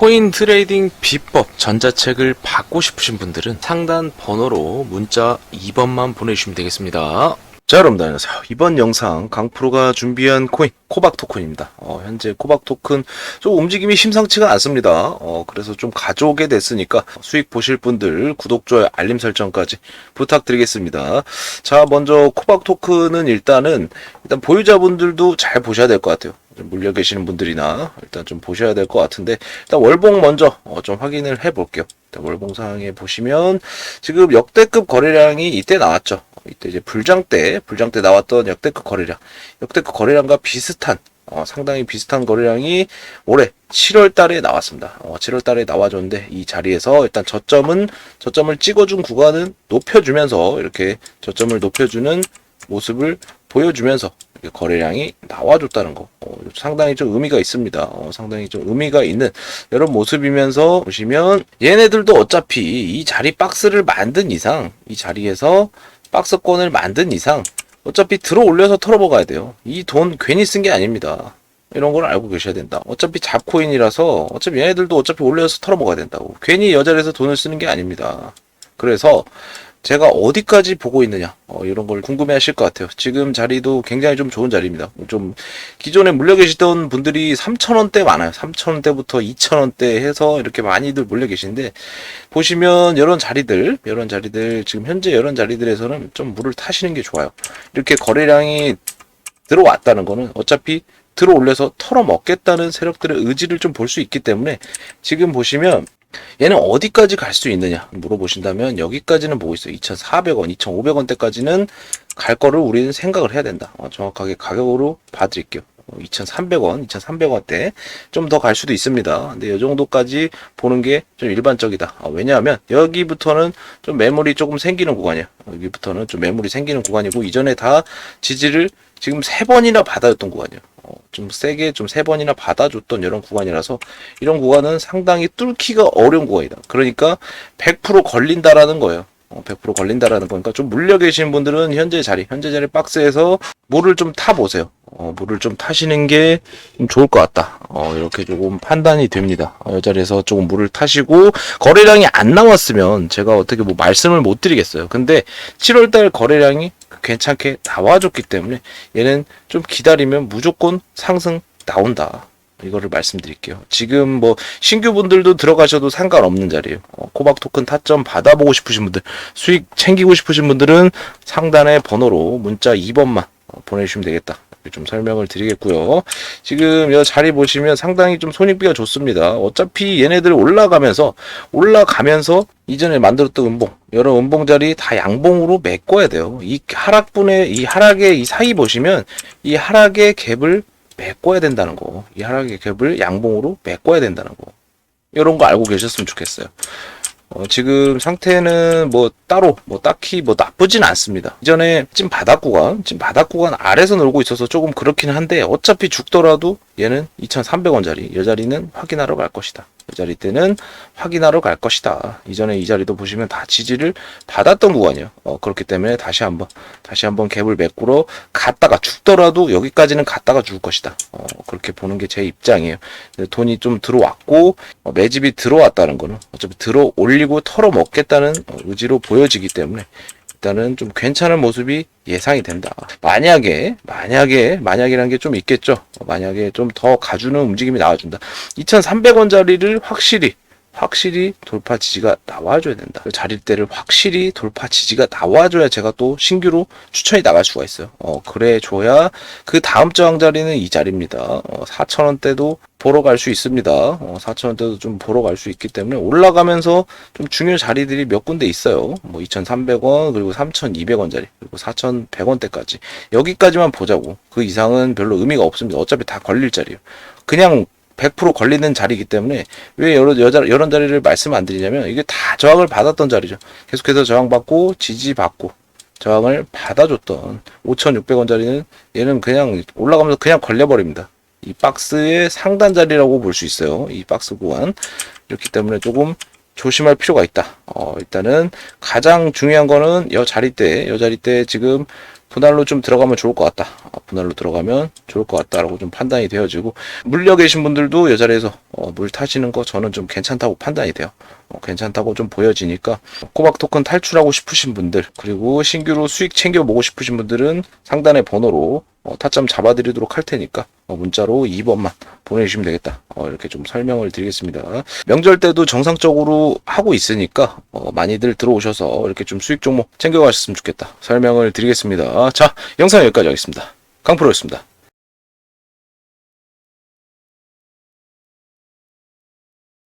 코인 트레이딩 비법 전자책을 받고 싶으신 분들은 상단 번호로 문자 2번만 보내주시면 되겠습니다. 자, 여러분들 안녕하세요. 이번 영상 강프로가 준비한 코인 코박 토큰입니다. 어, 현재 코박 토큰 좀 움직임이 심상치가 않습니다. 어, 그래서 좀 가져오게 됐으니까 수익 보실 분들 구독, 좋아요, 알림 설정까지 부탁드리겠습니다. 자, 먼저 코박 토큰은 일단은 일단 보유자분들도 잘 보셔야 될 것 같아요. 좀 물려 계시는 분들이나 일단 좀 보셔야 될 것 같은데 일단 월봉 먼저 어, 좀 확인을 해 볼게요. 월봉 상에 보시면 지금 역대급 거래량이 이때 나왔죠. 어, 이때 이제 불장 때 불장 때 나왔던 역대급 거래량 역대급 거래량과 비슷한 어, 상당히 비슷한 거래량이 올해 7월 달에 나왔습니다. 어, 7월 달에 나와줬는데 이 자리에서 일단 저점은 저점을 찍어준 구간은 높여주면서 이렇게 저점을 높여주는 모습을 보여주면서 거래량이 나와줬다는 거 어, 상당히 좀 의미가 있습니다. 어, 상당히 좀 의미가 있는 이런 모습이면서 보시면 얘네들도 어차피 이 자리 박스를 만든 이상 이 자리에서 박스권을 만든 이상 어차피 들어 올려서 털어먹어야 돼요. 이 돈 괜히 쓴 게 아닙니다. 이런 걸 알고 계셔야 된다. 어차피 잡코인이라서 어차피 얘네들도 어차피 올려서 털어먹어야 된다고. 괜히 여자리에서 돈을 쓰는 게 아닙니다. 그래서 제가 어디까지 보고 있느냐 어, 이런 걸 궁금해 하실 것 같아요. 지금 자리도 굉장히 좀 좋은 자리입니다. 좀 기존에 물려 계시던 분들이 3,000원대 많아요. 3,000원대부터 2,000원대 해서 이렇게 많이들 물려 계신데 보시면 이런 자리들 이런 자리들 지금 현재 이런 자리들에서는 좀 물을 타시는 게 좋아요. 이렇게 거래량이 들어왔다는 거는 어차피 들어 올려서 털어먹겠다는 세력들의 의지를 좀 볼 수 있기 때문에 지금 보시면 얘는 어디까지 갈 수 있느냐 물어보신다면 여기까지는 보고 있어요. 2,400원, 2,500원대까지는 갈 거를 우리는 생각을 해야 된다. 어, 정확하게 가격으로 봐드릴게요. 2,300원, 2,300원대 좀 더 갈 수도 있습니다. 근데 이 정도까지 보는 게 좀 일반적이다. 어, 왜냐하면 여기부터는 좀 매물이 조금 생기는 구간이야. 여기부터는 좀 매물이 생기는 구간이고 이전에 다 지지를 지금 세 번이나 받아줬던 구간이에요. 어, 좀 세게 좀 세 번이나 받아줬던 이런 구간이라서 이런 구간은 상당히 뚫기가 어려운 구간이다. 그러니까 100% 걸린다라는 거예요. 어, 100% 걸린다라는 거니까 좀 물려 계신 분들은 현재 자리, 현재 자리 박스에서 물을 좀 타보세요. 어, 물을 좀 타시는 게 좀 좋을 것 같다. 어, 이렇게 조금 판단이 됩니다. 어, 이 자리에서 조금 물을 타시고 거래량이 안 나왔으면 제가 어떻게 뭐 말씀을 못 드리겠어요. 근데 7월달 거래량이 괜찮게 나와줬기 때문에 얘는 좀 기다리면 무조건 상승 나온다. 이거를 말씀드릴게요. 지금 뭐 신규 분들도 들어가셔도 상관없는 자리예요. 어, 코박 토큰 타점 받아보고 싶으신 분들, 수익 챙기고 싶으신 분들은 상단의 번호로 문자 2번만 어, 보내주시면 되겠다. 좀 설명을 드리겠고요. 지금 이 자리 보시면 상당히 좀 손익비가 좋습니다. 어차피 얘네들 올라가면서 올라가면서 이전에 만들었던 음봉 여러 음봉 자리 다 양봉으로 메꿔야 돼요. 이 하락분의 이 하락의 이 사이 보시면 이 하락의 갭을 메꿔야 된다는 거. 이 하락의 갭을 양봉으로 메꿔야 된다는 거. 이런 거 알고 계셨으면 좋겠어요. 어, 지금 상태는 뭐 따로 뭐 딱히 뭐 나쁘진 않습니다. 이전에 찐 바닥 구간, 찐 바닥 구간 아래서 놀고 있어서 조금 그렇긴 한데 어차피 죽더라도 얘는 2,300원짜리 이 자리는 확인하러 갈 것이다. 이 자리 때는 확인하러 갈 것이다. 이전에 이 자리도 보시면 다 지지를 받았던 구간이에요. 어, 그렇기 때문에 다시 한번 다시 한번 갭을 메꾸러 갔다가 죽더라도 여기까지는 갔다가 죽을 것이다. 어, 그렇게 보는 게 제 입장이에요. 돈이 좀 들어왔고 어, 매집이 들어왔다는 거는 어차피 들어 올리고 털어 먹겠다는 어, 의지로 보여지기 때문에 일단은 좀 괜찮은 모습이 예상이 된다. 만약에, 만약에, 만약이라는 게 좀 있겠죠. 어, 만약에 좀 더 가주는 움직임이 나와준다. 2,300원짜리를 확실히, 확실히 돌파 지지가 나와줘야 된다. 그 자리대를 확실히 돌파 지지가 나와줘야 제가 또 신규로 추천이 나갈 수가 있어요. 어, 그래 줘야 그 다음 저항 자리는 이 자리입니다. 어, 4,000원대도 보러 갈 수 있습니다. 어, 4,000원대도 좀 보러 갈 수 있기 때문에 올라가면서 좀 중요 자리들이 몇 군데 있어요. 뭐 2,300원, 그리고 3,200원 자리, 그리고 4,100원대까지. 여기까지만 보자고. 그 이상은 별로 의미가 없습니다. 어차피 다 걸릴 자리예요. 그냥 100% 걸리는 자리이기 때문에 왜 여러 여자 이런 자리를 말씀 안 드리냐면 이게 다 저항을 받았던 자리죠. 계속해서 저항받고 지지받고 저항을 받아줬던 5,600원짜리는 얘는 그냥 올라가면서 그냥 걸려버립니다. 이 박스의 상단 자리라고 볼 수 있어요. 이 박스 구간. 이렇기 때문에 조금 조심할 필요가 있다. 어, 일단은 가장 중요한 거는 여 자리 때, 여 자리 때 지금 분할로 좀 들어가면 좋을 것 같다. 아, 분할로 들어가면 좋을 것 같다라고 좀 판단이 되어지고 물려 계신 분들도 이 자리에서 어, 물 타시는 거 저는 좀 괜찮다고 판단이 돼요. 어, 괜찮다고 좀 보여지니까 꼬박 토큰 탈출하고 싶으신 분들 그리고 신규로 수익 챙겨 보고 싶으신 분들은 상단의 번호로 어, 타점 잡아드리도록 할 테니까 어, 문자로 2번만 보내주시면 되겠다. 어, 이렇게 좀 설명을 드리겠습니다. 명절 때도 정상적으로 하고 있으니까 어, 많이들 들어오셔서 이렇게 좀 수익 종목 챙겨가셨으면 좋겠다. 설명을 드리겠습니다. 자, 영상 여기까지 하겠습니다. 강프로였습니다.